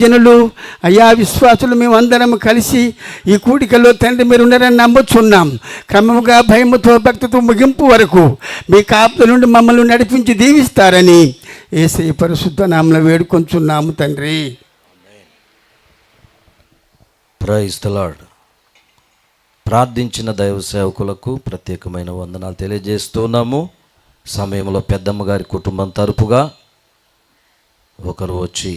జనులు అయ్యా విశ్వాసులు మేమందరం కలిసి ఈ కూడికలో తండ్రి మీరు ఉన్నారని నమ్ముచున్నాం. క్రమముగా భయముతో భక్తితో ముగింపు వరకు మీ కాపుల నుండి మమ్మల్ని నడిపించి దీవిస్తారని ఏసీ పరిశుద్ధ నామలో వేడుకొంచున్నాము తండ్రి. ప్రైజ్ ద లార్డ్ ప్రార్థించిన దైవ సేవకులకు ప్రత్యేకమైన వందనాలు తెలియజేస్తున్నాము. సమయంలో పెద్దమ్మ గారి కుటుంబం తరపుగా ఒకరు వచ్చి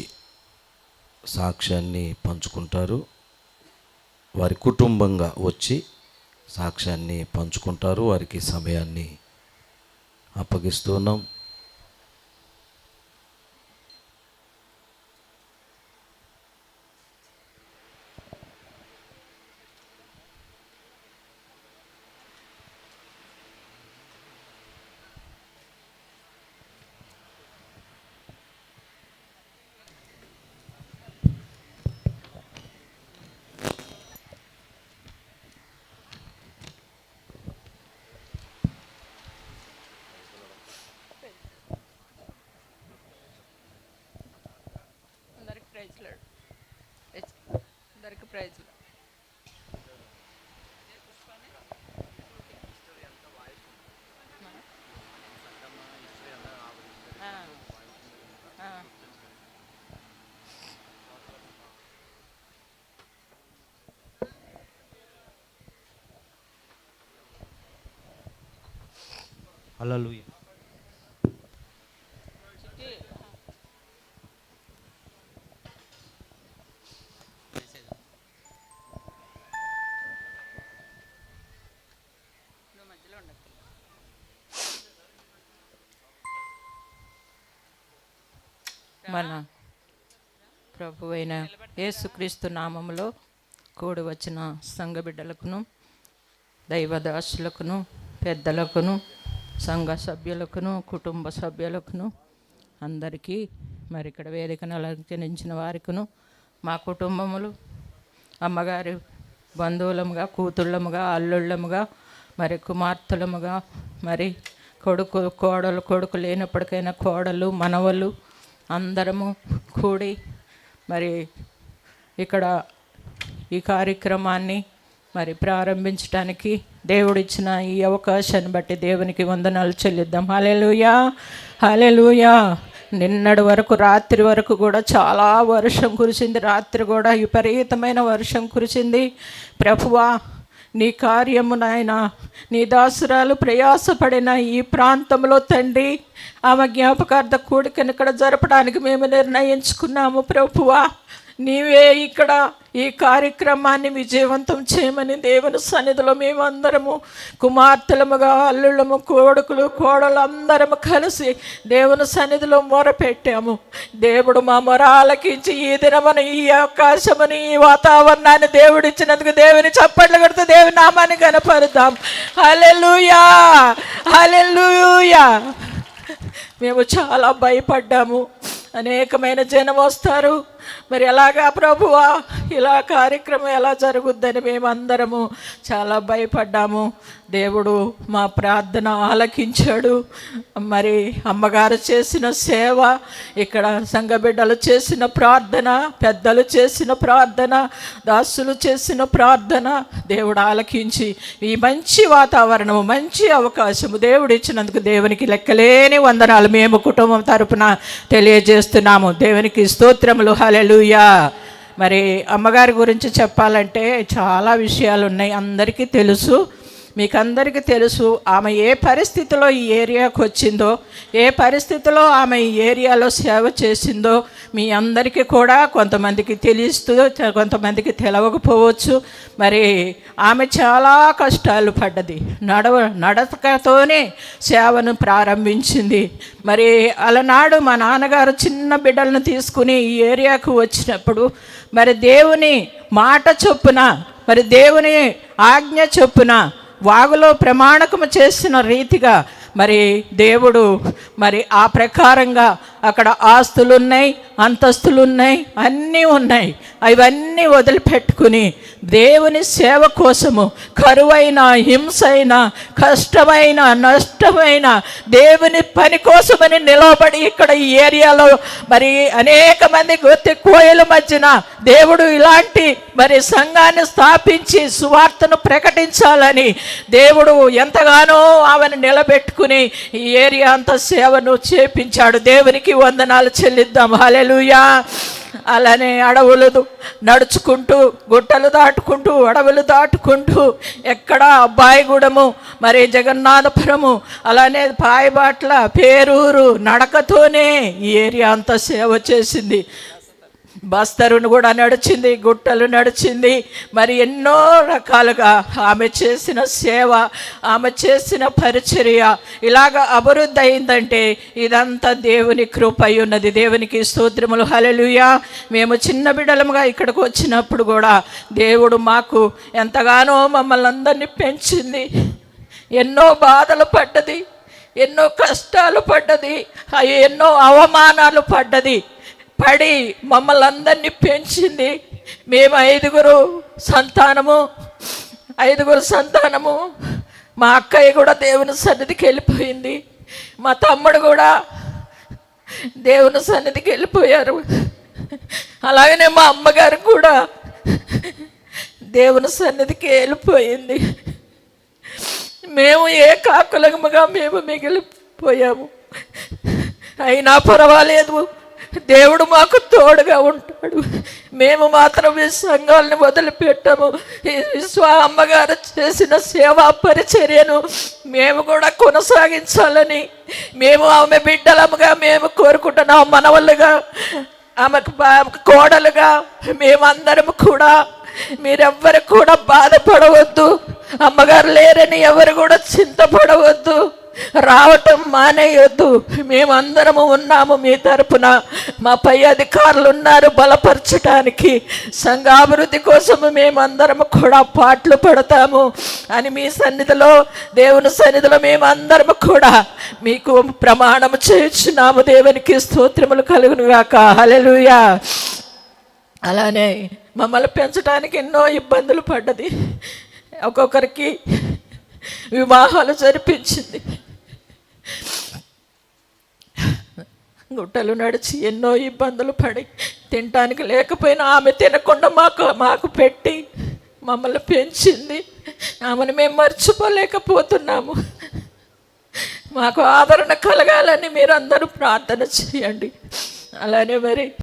సాక్ష్యాన్ని పంచుకుంటారు. వారి కుటుంబంగా వచ్చి సాక్ష్యాన్ని పంచుకుంటారు. వారికి సమయాన్ని అప్పగిస్తున్నాం అందరికి ప్రైజ్లు మన ప్రభు అయిన యేసుక్రీస్తు నామంలో కూడి వచ్చిన సంఘబిడ్డలకును దైవదాసులకును పెద్దలకును సంఘ సభ్యులకును కుటుంబ సభ్యులకును అందరికీ మరి ఇక్కడ వేదికను అలంకరించిన వారికును మా కుటుంబములు అమ్మగారి బంధువులముగా కూతుళ్ళముగా అల్లుళ్ళముగా మరి కుమార్తెలముగా మరి కొడుకు కోడలు కొడుకు లేనప్పటికైనా కోడలు మనవలు అందరము కూడి మరి ఇక్కడ ఈ కార్యక్రమాన్ని మరి ప్రారంభించడానికి దేవుడిచ్చిన ఈ అవకాశాన్ని బట్టి దేవునికి వందనాలు చెల్లిద్దాం. హలెలుయా హలెలుయా నిన్నటి వరకు రాత్రి వరకు కూడా చాలా వర్షం కురిసింది. రాత్రి కూడా విపరీతమైన వర్షం కురిసింది. ప్రభువా నీ కార్యము నాయన నీ దాసురాలు ప్రయాసపడిన ఈ ప్రాంతంలో తండ్రి ఆమె జ్ఞాపకార్థ కూడికను ఇక్కడ జరపడానికి మేము నిర్ణయించుకున్నాము ప్రభువా. నీవే ఇక్కడ ఈ కార్యక్రమాన్ని విజయవంతం చేయమని దేవుని సన్నిధిలో మేమందరము కుమార్తెలముగా అల్లుళ్ళము కోడుకులు కోడలు అందరము కలిసి దేవుని సన్నిధిలో మొరపెట్టాము. దేవుడు మా మొర ఆలకించి ఈ దినమున ఈ అవకాశముని ఈ వాతావరణాన్ని దేవుడు ఇచ్చినందుకు దేవుని చప్పట్లు కొడుతూ దేవుని నామాన్ని కనపరుద్దాం హలెలుయా హలెలుయా మేము చాలా భయపడ్డాము. అనేకమైన జనం వస్తారు. మరి ఎలాగా ప్రభువా? ఇలా కార్యక్రమం ఎలా జరుగుద్దని మేమందరము చాలా భయపడ్డాము. దేవుడు మా ప్రార్థన ఆలకించాడు. మరి అమ్మగారు చేసిన సేవ ఇక్కడ సంఘబిడ్డలు చేసిన ప్రార్థన పెద్దలు చేసిన ప్రార్థన దాసులు చేసిన ప్రార్థన దేవుడు ఆలకించి ఈ మంచి వాతావరణము మంచి అవకాశము దేవుడు ఇచ్చినందుకు దేవునికి లెక్కలేని వందనాలు మేము కుటుంబం తరపున తెలియజేస్తున్నాము. దేవునికి స్తోత్రములు. హలెలుయా మరి అమ్మగారి గురించి చెప్పాలంటే చాలా విషయాలు ఉన్నాయి అందరికీ తెలుసు. మీకందరికీ తెలుసు ఆమె ఏ పరిస్థితిలో ఈ ఏరియాకు వచ్చిందో ఏ పరిస్థితిలో ఆమె ఈ ఏరియాలో సేవ చేసిందో మీ అందరికీ కూడా కొంతమందికి తెలుస్తూ కొంతమందికి తెలవకపోవచ్చు. మరి ఆమె చాలా కష్టాలు పడ్డది. నడవ నడకతోనే సేవను ప్రారంభించింది. మరి అలనాడు మా నాన్నగారు చిన్న బిడ్డలను తీసుకుని ఈ ఏరియాకు వచ్చినప్పుడు మరి దేవుని మాట చొప్పున మరి దేవుని ఆజ్ఞ చొప్పున వాగులో ప్రమాణకము చేసిన రీతిగా మరి దేవుడు మరి ఆ ప్రకారంగా అక్కడ ఆస్తులు ఉన్నాయి అంతస్తులు ఉన్నాయి అన్నీ ఉన్నాయి. అవన్నీ వదిలిపెట్టుకుని దేవుని సేవ కోసము కరువైన హింసైన కష్టమైన నష్టమైన దేవుని పని కోసమని నిలబడి ఇక్కడ ఈ ఏరియాలో మరి అనేక మంది గొత్తి కోయల మధ్యన దేవుడు ఇలాంటి మరి సంఘాన్ని స్థాపించి సువార్తను ప్రకటించాలని దేవుడు ఎంతగానో ఆమెను నిలబెట్టుకుని ఈ ఏరియా అంతా సేవను చేపించాడు. దేవునికి వందనాలు చెల్లిద్దాం. హల్లెలూయా. అలానే అడవులు నడుచుకుంటూ గుట్టలు దాటుకుంటూ అడవులు దాటుకుంటూ ఎక్కడ అబ్బాయిగూడము మరి జగన్నాథపురము అలానే పాయబాట్ల పేరూరు నడకతోనే ఈ ఏరియా అంతా సేవ చేసింది. బస్తరును కూడా నడిచింది గుట్టలు నడిచింది. మరి ఎన్నో రకాలుగా ఆమె చేసిన సేవ ఆమె చేసిన పరిచర్య ఇలాగ అభివృద్ధి అయిందంటే ఇదంతా దేవుని కృప అయి ఉన్నది. దేవునికి స్తోత్రములు. హలలుయా మేము చిన్న బిడ్డలముగా ఇక్కడికి వచ్చినప్పుడు కూడా దేవుడు మాకు ఎంతగానో మమ్మల్ని అందరినీ పెంచింది. ఎన్నో బాధలు పడ్డది ఎన్నో కష్టాలు పడ్డది అవి ఎన్నో అవమానాలు పడ్డది. పడి మమ్మల్ని అందరినీ పెంచింది. మేము ఐదుగురు సంతానము ఐదుగురు సంతానము. మా అక్కయ్య కూడా దేవుని సన్నిధికి వెళ్ళిపోయింది. మా తమ్ముడు కూడా దేవుని సన్నిధికి వెళ్ళిపోయారు. అలాగనే మా అమ్మగారు కూడా దేవుని సన్నిధికి వెళ్ళిపోయింది. మేము ఏ కాకులముగా మేము మిగిలిపోయాము. అయినా పర్వాలేదు. దేవుడు మాకు తోడుగా ఉంటాడు. మేము మాత్రం ఈ సంఘాలను వదిలిపెట్టాము. ఈ విశ్వ అమ్మగారు చేసిన సేవా పరిచర్యను మేము కూడా కొనసాగించాలని మేము ఆమె బిడ్డలముగా మేము కోరుకుంటున్నాం మనవలుగా ఆమెకు కోడలుగా మేమందరం కూడా. మీరెవ్వరు కూడా బాధపడవద్దు. అమ్మగారు లేరని ఎవరు కూడా చింతపడవద్దు. రావటం మానేయొద్దు. మేమందరము ఉన్నాము మీ తరపున. మా పై అధికారులు ఉన్నారు బలపరచడానికి సంఘాభివృద్ధి కోసము మేమందరము కూడా పాటలు పడతాము అని మీ సన్నిధిలో దేవుని సన్నిధిలో మేమందరము కూడా మీకు ప్రమాణము చేయించున్నాము. దేవునికి స్తోత్రములు కలుగును గాక హల్లెలూయా. అలానే మమ్మల్ని పెంచడానికి ఎన్నో ఇబ్బందులు పడ్డది. ఒక్కొక్కరికి వివాహాలు జరిపించింది. గుట్టలు నడిచి ఎన్నో ఇబ్బందులు పడి తినటానికి లేకపోయినా ఆమె తినకుండా మాకు మాకు పెట్టి మమ్మల్ని పెంచింది. ఆమెను మేము మర్చిపోలేకపోతున్నాము. మాకు ఆదరణ కలగాలని మీరందరూ ప్రార్థన చేయండి. అలానే మరి